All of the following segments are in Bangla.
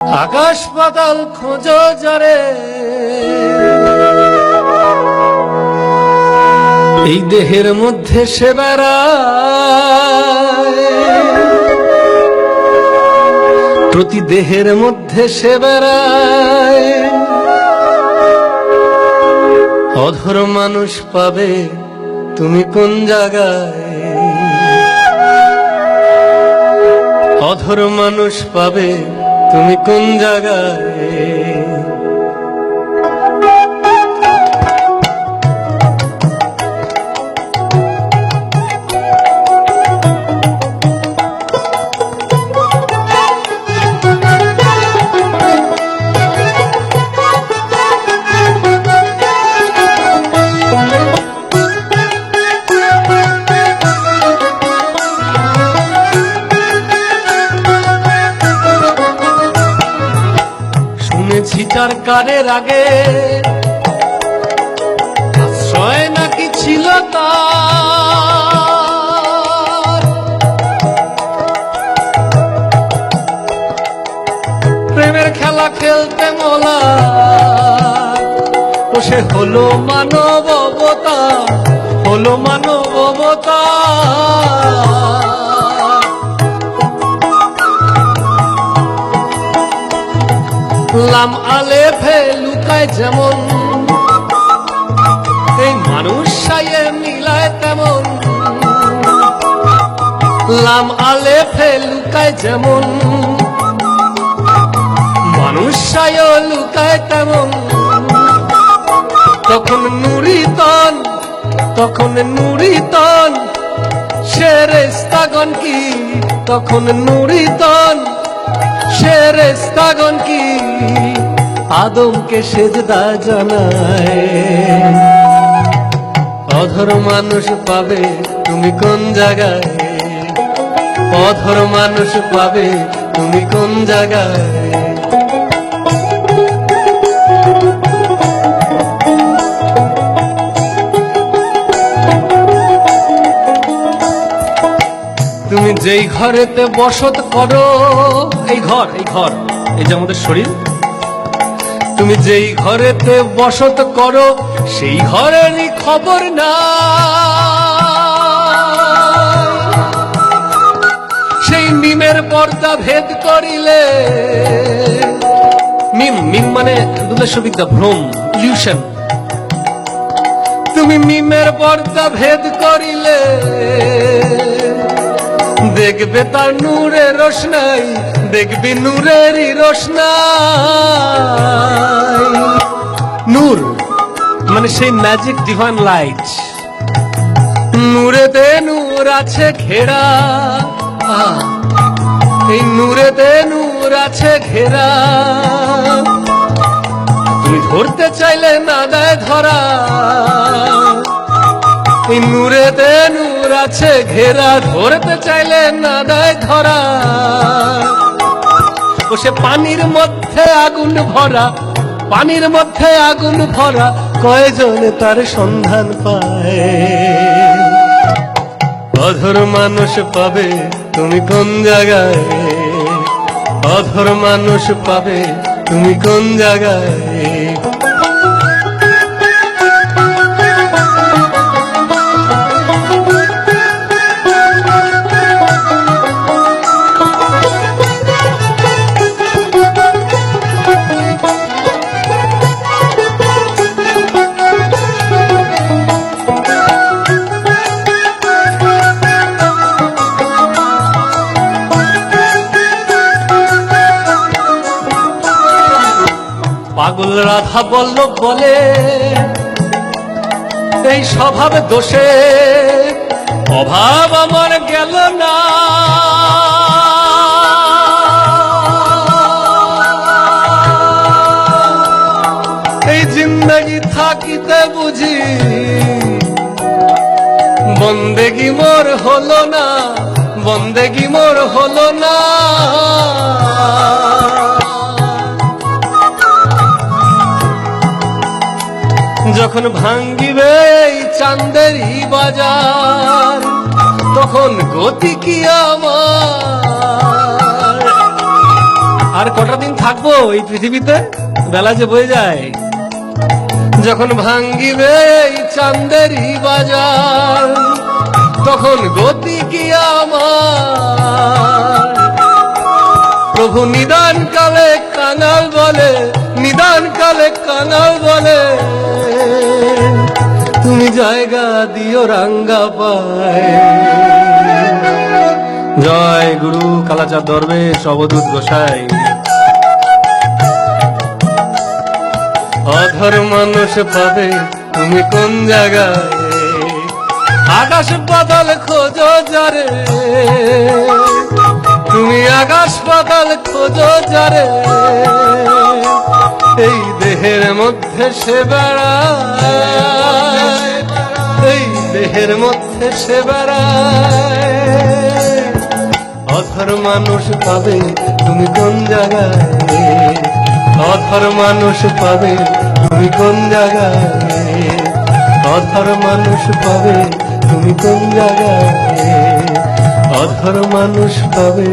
আকাশ পাতাল খোঁজ যারে এই দেহের মধ্যে সে প্রতি দেহের মধ্যে সে অধর মানুষ পাবে তুমি কোন জায়গায়? অধর মানুষ পাবে তুমি কোন জায়গায়? চার কারের আগে। আশ্রয় নাকি ছিল তার? প্রেমের খেলা খেলতে মোলা। ও সে হলো মানব অবতার হলো মানব অবতার লাম আলে ফে লুকায় যেমন। এই মানুষ সাইয়ে মিলায় তেমন। লাম আলে ফে লুকায় যেমন। মানুষ সাইও লুকায় তেমন। তখন নুরিতন তখন নুরিতন শেরেস্তাগন কি? তখন নুরিতন শেরেস্তাগন কি? আদমকে সেজদা জানায়। অধর মানুষ পাবে তুমি কোন জায়গায়? অধর মানুষ পাবে তুমি কোন জায়গায়? তুমি যেই ঘরেতে বসত করো, এই ঘর এই ঘর, এই যে আমাদের শরীর তুমি যেই ঘরেতে বসত করো, সেই ঘরেরই খবর না। সেই মিমের পর্দা ভেদ করিলে, মিম মিম মানে দুলেশ্ব ভ্রম, ইলিউশন। তুমি মিমের পর্দা ভেদ করিলে দেখবে তার নূরের রোশনাই, দেখবি নূরেরই রোশনাই। নূর মানে সেই ম্যাজিক ডিভাইন লাইট নূরেতে নূর আছে ঘেরা। এই নূরেতে নূর আছে ঘেরা। তুমি ধরতে চাইলে না দেয় ধরা। এই নূরেতে নূর আছে ঘেরা, ধরতে চাইলে না দেয় ধরা। ও সে পানির মধ্যে আগুন ভরা, পানির মধ্যে আগুন ভরা, কয়জন তার সন্ধান পায়? অধর মানুষ পাবে তুমি কোন জায়গায়? অধর মানুষ পাবে তুমি কোন জায়গায়? পাগল রাধা বল্লভ বলে, এই স্বভাব দোষে অভাব আমার গেল না। এই জিন্দগি থাকিতে বুঝি বন্দেগি মোর হলো না, বন্দেগি মোর হলো না। যখন ভাঙ্গিবে এই বাজার, তখন গতি কি আমার? আর কটা দিন থাকব এই পৃথিবীতে? বেলা যে বয়ে যায়। যখন ভাঙ্গিবে এই বাজার, তখন গতি কি আমার? প্রভু নিদান কালে কানাল বলে নিদান কালে কানাল বলে তুমি জায়গা দিও রাঙ্গা পায়। জয় গুরু কালাচাঁদ দরবেশ অবধূত গোসাই। অধর মানুষ পাবে তুমি কোন জায়গায়? আকাশ পাতাল খোঁজো যারে। তুমি আকাশ পাতাল খোঁজো যারে। এই দেহের মধ্যে সে বেড়ায়। এই দেহের মধ্যে সে অধর মানুষ পাবে তুমি কোন জায়গায়? অধর মানুষ পাবে তুমি কোন জায়গায়? অধর মানুষ পাবে তুমি কোন জায়গায়? অধর মানুষ পাবে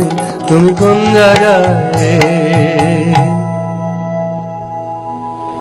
তুমি কোন জায়গায়?